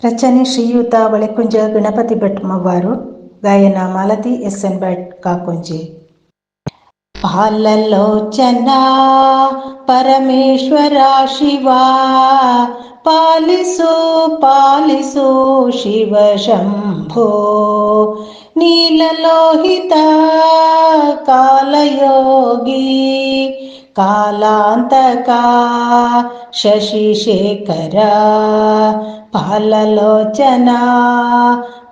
ರಚನೆ ಶ್ರೀಯುತ ಬಳೆಕುಂಜ ಗಣಪತಿ ಭಟ್ ಮವ್ವಾರು ಗಾಯನ ಮಾಲತಿ ಎಸ್ ಎನ್ ಭಟ್ ಕಾಕುಂಜಿ ಪಾಲಲೋಚನ ಪರಮೇಶ್ವರ ಶಿವ ಪಾಲಿಸು ಪಾಲಿಸು ಶಿವ ಶಂಭೋ ನೀಲಲೋಹಿತ ಕಾಲಯೋಗಿ ಕಾಲಾಂತಕ ಶಶಿಶೇಖರ ಪಾಲಲೋಚನ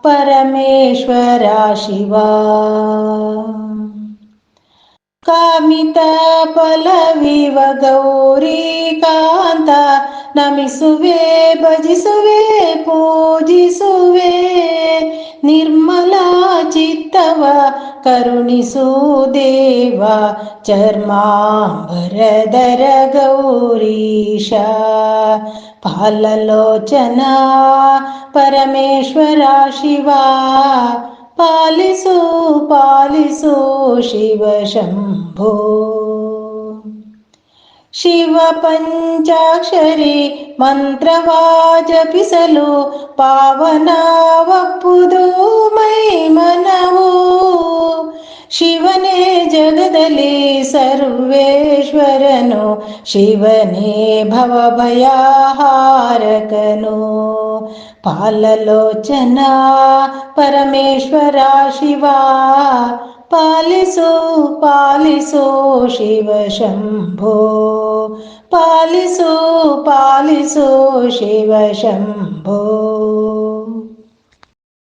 ಪರಮೇಶ್ವರ ಶಿವ. ಕಾಮಿತ ಫಲವಿವ ಗೌರಿ ಕಾಂತ ನಮಿಸುವೆ ಭಜಿಸುವೆ ಪೂಜಿಸುವೆ. करुणिसुदेवा चर्माम्बरधर गौरीशा पाललोचना परमेश्वरा शिवा पालिसु पालिसु शिव शम्भो। शिव पञ्चाक्षरी मन्त्रवाचपि सलो पावना वपुदो मयि मना। ಶಿವನೇ ಜಗದಲ್ಲಿ ಸರ್ವೇಶ್ವರನು, ಶಿವನೇ ಭವಭಯಾಹಾರಕನು. ಪಾಲಲೋಚನ ಪರಮೇಶ್ವರ ಶಿವ, ಪಾಲಿಸು ಪಾಲಿಸು ಶಿವ ಶಂಭೋ. ಪಾಲಿಸು ಪಾಲಿಸು ಶಿವ ಶಂಭೋ.